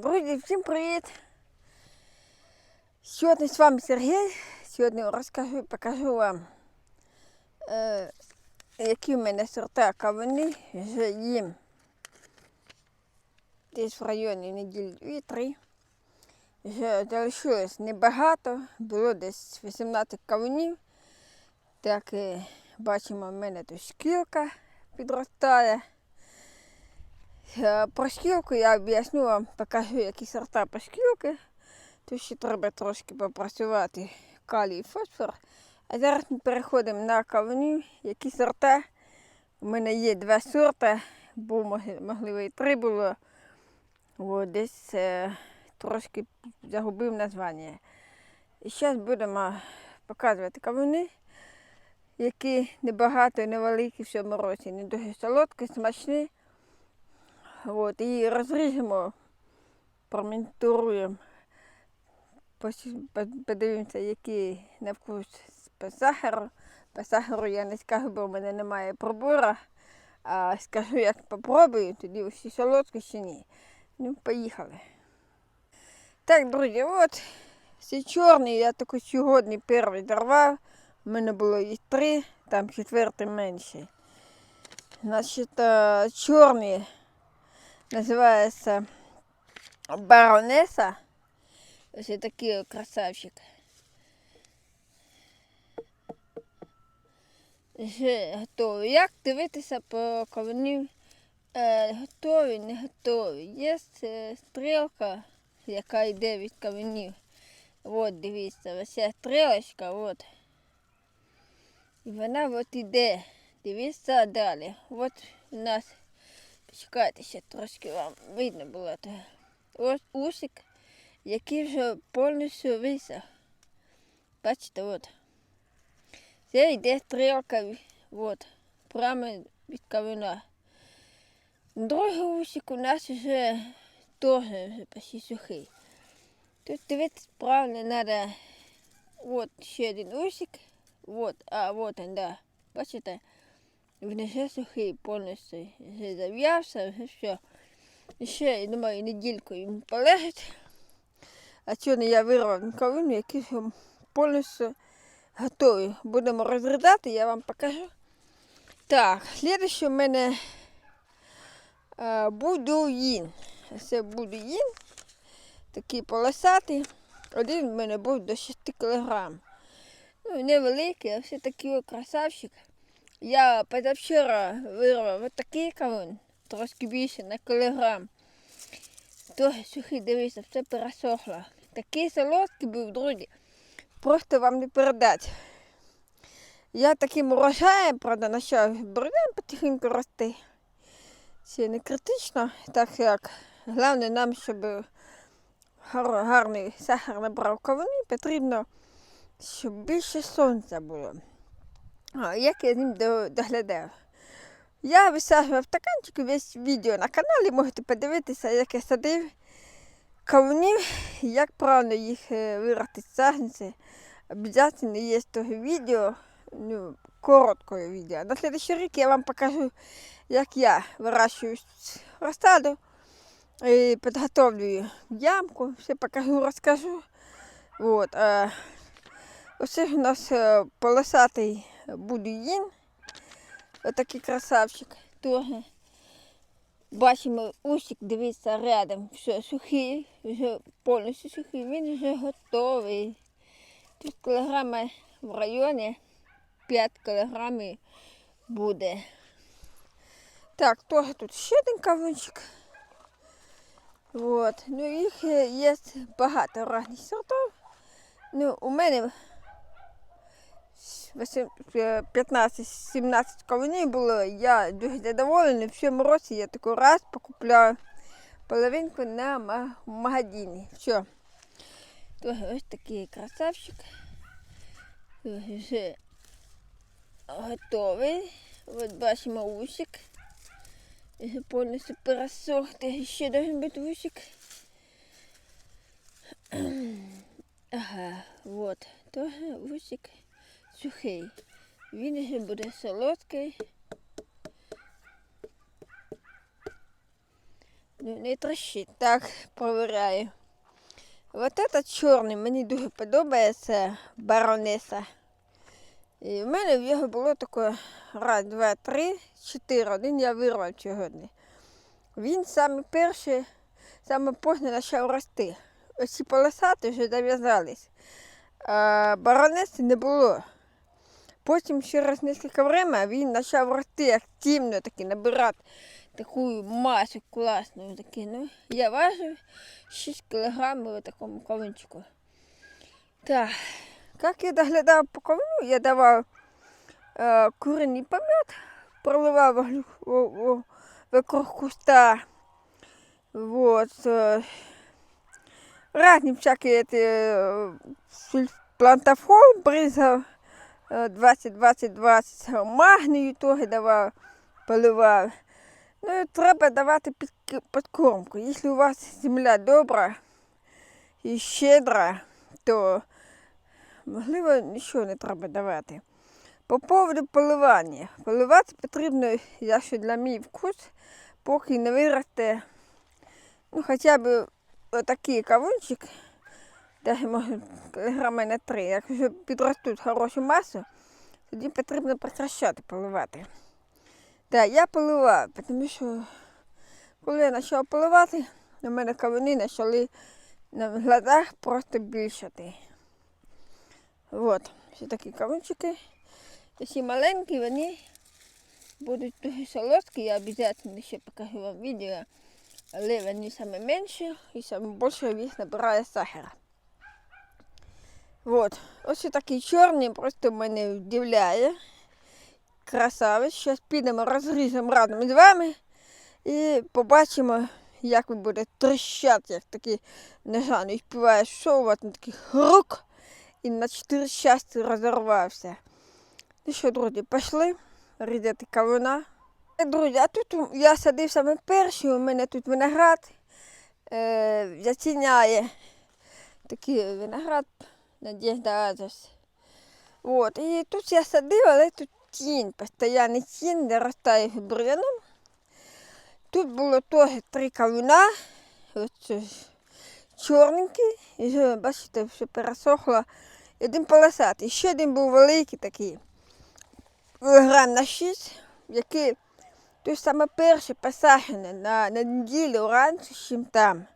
Друзі, всім привіт! Сьогодні з вами Сергій. Сьогодні розкажу, покажу вам, е, які в мене сорта кавуни. Вже їм десь в районі неділі 2-3. Вже залишилось небагато, було десь 18 кавунів. Так е, бачимо, в мене тут шкілка підростає. Е, Про шкілку я об'ясню вам, покажу, які сорта по шкілки. Тут ще треба трошки попрацювати калій і фосфор. А зараз ми переходимо на кавуни, які сорта. У мене є два сорта, бо можливо і три було. О, десь е, трошки загубив названня. І зараз будемо показувати кавуни, які небагато, невеликі в цьому році, не дуже солодкі, смачні. От, і розріжемо, по- подивимося, які на вкус по сахару. По сахару я не скажу, бо в мене немає пробора. А скажу, як попробую, тоді усі солодкі чи ні. Ну, поїхали. Так, друзі, от ці чорні я таку сьогодні перший дорвав. У мене було їх три, там четвертий менший. Значить, е, чорні називається баронеса. Ось такий красавчик. Вже готовий. Як дивитися по кавунів? Е, готові, не готові. Є стрілка, яка йде від кавунів. От дивіться, ось ця стрілочка, от. І вона от іде. Дивіться далі. От у нас Почекайте, ще трошки вам видно було. то. Ось усик, який вже повністю висох. Бачите, от. Це йде стрілка, от, прямо від кавуна. Другий усик у нас вже теж вже почти сухий. Тут дивитися правильно треба. От ще один усик. Вот, а вот он, да. Бачите? Він вже сухий повністю. Вже зав'явся, вже все. І ще, я думаю, недільку йому полежить. А сьогодні я вирвав кавину, який повністю готовий. Будемо розрізати, я вам покажу. Так, слідуючий у мене е, будуїн. Це будуїн. Такий полосатий. Один в мене був до 6 кг. Ну, невеликий, а все такий красавчик. Я позавчора вирвав от такий кавун, трошки більше на кілограм. Трохи сухий, дивіться, все пересохло. Такий солодкий був, друзі. Просто вам не передати. Я таким урожаєм, правда, почав бородам потихеньку рости. Це не критично, так як головне нам, щоб гарний сахар набрав кавуни, потрібно, щоб більше сонця було. Як я з ним до- доглядав? Я висаджував стаканчики весь відео на каналі, можете подивитися, як я садив кавунів, як правильно їх е, виростити з саджанці. Обов'язково є того відео, ну, короткое відео. На следующий рік я вам покажу, як я вирощую розсаду, і підготовлюю ямку, все покажу, розкажу. Вот, Оце у нас е, полосатий будуїн. Отакий красавчик. Теж. Бачимо усик, дивіться, рядом. Все сухий, вже повністю сухий. Він вже готовий. Тут кілограми в районі 5 кілограмів буде. Так, теж тут ще один кавунчик. Вот. Ну їх є багато різних сортів. Ну, у мене 15-17 кавунів було. Я дуже задоволений. В цьому році я таку раз покупляю половинку на магазині. Все. Тож ось такий красавчик. Вже готовий. От бачимо усик. Вже повністю пересохти. Ще должен бути усик. Ага, от. Тоже усик сухий. Він вже буде солодкий. Ну, не трощить. Так, провіряю. Вот этот чорний мені дуже подобається баронеса. І в мене в його було таке раз, два, три, чотири. Один я вирвав сьогодні. Він саме перший, саме позне почав рости. Оці полосати вже зав'язались. А баронеси не було. Потім через кілька время він почав рости активно, таки набирати таку масу класну. Таки, ну, я важив 6 кілограмів у такому кавунчику. Так, як я доглядав по кавуну, я давав е, куриний помет, проливав вокруг- во- во- вокруг куста. Вот. Э, разные всякие эти э, суль- плантафол бризав е, 20-20-20, магнію теж давав, поливав. Ну і треба давати під, підкормку. Якщо у вас земля добра і щедра, то можливо нічого не треба давати. По поводу поливання. Поливати потрібно, якщо для мій вкус, поки не виросте ну, хоча б отакий кавунчик, даже може кілограми на три. Якщо підростуть хорошу масу, тоді потрібно прекращати поливати. Так, я поливаю, тому що коли я почала поливати, у мене кавуни почали на глазах просто більшати. От, всі такі кавунчики. Всі маленькі, вони будуть дуже солодкі, я обов'язково ще покажу вам відео. Але вони саме менші і саме більше їх набирає сахара. Вот. Ось такий чорний просто мене вдивляє. Красавець. Зараз підемо розріжемо разом з вами і побачимо, як він буде тріщати, як такий нежаний співає шоу, на такий рук і на чотири частини розірвався. Ну що, друзі, пішли різати кавуна. Е, Друзі, а тут я садив саме перший, у мене тут виноград е, затіняє такий виноград Надежда Азос. От, і тут я садив, але тут тінь, постійний тінь, де ростає бур'яном. Тут було теж три кавуна, чорненький, і бачите, все пересохло. І один полосатий. Ще один був великий такий, грам на 6, який той саме перший посаджений на, на неділю раніше, ніж там.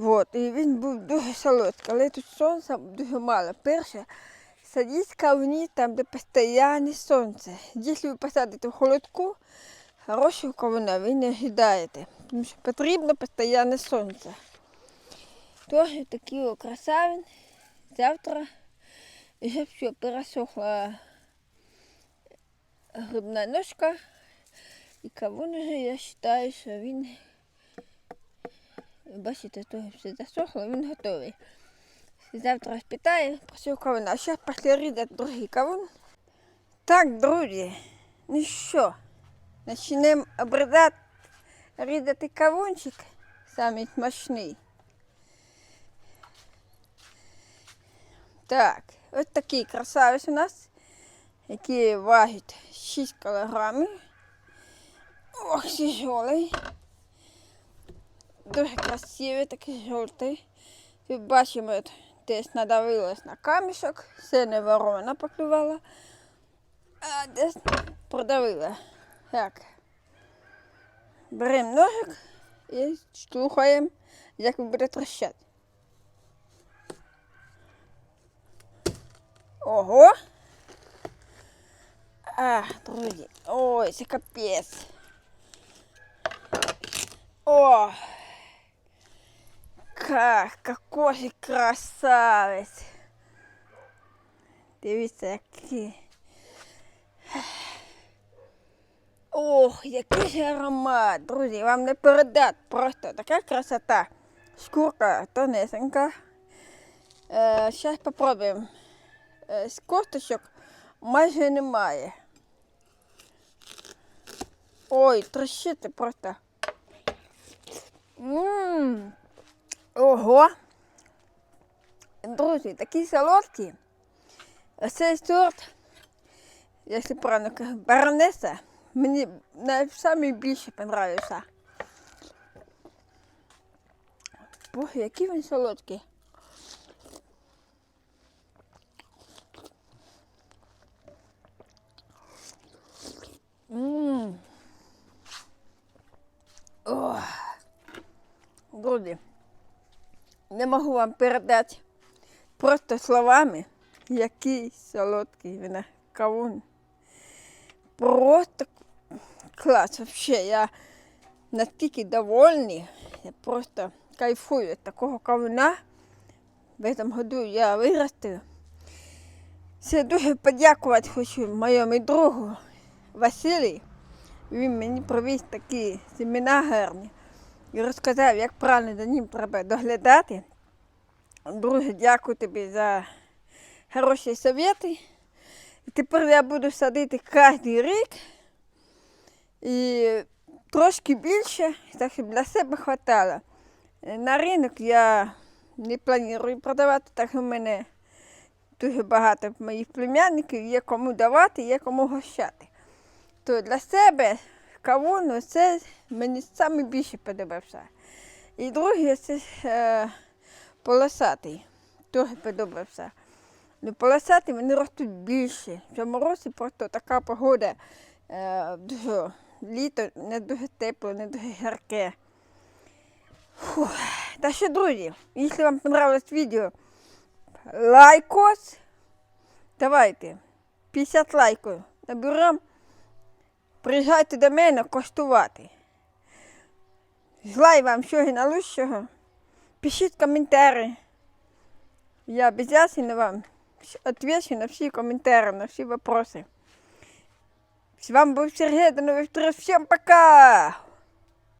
Вот. І він був дуже солодкий, але тут сонця дуже мало. Перше, садіть кавуні там, де постійне сонце. Якщо ви посадите в холодку, хорошого кавуна ви не гидаєте, тому що потрібно постійне сонце. Тож такий красавин. Завтра вже все пересохла грибна ножка. І кавун уже, я вважаю, що він Бачите, то все засохло, він готовий. Завтра спитаю про цього кавуна. А зараз пішли різати другий кавун. Так, друзі, ну що, почнемо обрізати, різати кавунчик, самий смачний. Так, ось такий красавець у нас, який важить 6 кілограмів. Ох, тяжелий. Дуже красивий, такий жовтий. Тут бачимо, десь надавилось на камішок, синя ворона поклювала, а десь продавила. Так. Беремо ножик і слухаємо, як буде трощати. Ого! А, друзі, ой, це капець. О! Как, какой красавець. Дивіться, який. Ох, який ж аромат, друзі, вам не передати. Просто така красота. Шкурка тонесенька. Е, Зараз попробуємо. Е, з косточок майже немає. Ой, трещити просто. Ммм. Ого! Друзі, такі солодкі. Цей сорт, якщо правильно кажу, баронеса, мені найбільше подобається. Боже, який він солодкий. Не можу вам передати просто словами, який солодкий він кавун. Просто клас. Вообще, я настільки довольний, я просто кайфую від такого кавуна. В этом году я виростив. Ще дуже подякувати хочу моєму другу Василій. Він мені привіз такі семена гарні і розказав, як правильно за ним треба доглядати. Друже, дякую тобі за хороші совєти. Тепер я буду садити кожен рік і трошки більше, так щоб для себе хватало. На ринок я не планую продавати, так в мене дуже багато моїх племянників, є кому давати, є кому гощати. То для себе кавун це мені найбільше подобався. І другий це е, полосатий, теж подобався. Ну, полосаті вони ростуть більше. В цьому році просто така погода е, дуже літо не дуже тепло, не дуже жарке. Фух. Та що, друзі, якщо вам понравилось відео, лайкос. Давайте. 50 лайків. Наберемо. Приїжджайте до мене коштувати. Желаю вам всього найкращого. Пишіть коментарі. Я обязательно вам отвечу на все комментарии, на все вопросы. С вами был Сергей, до новых встреч, всем пока!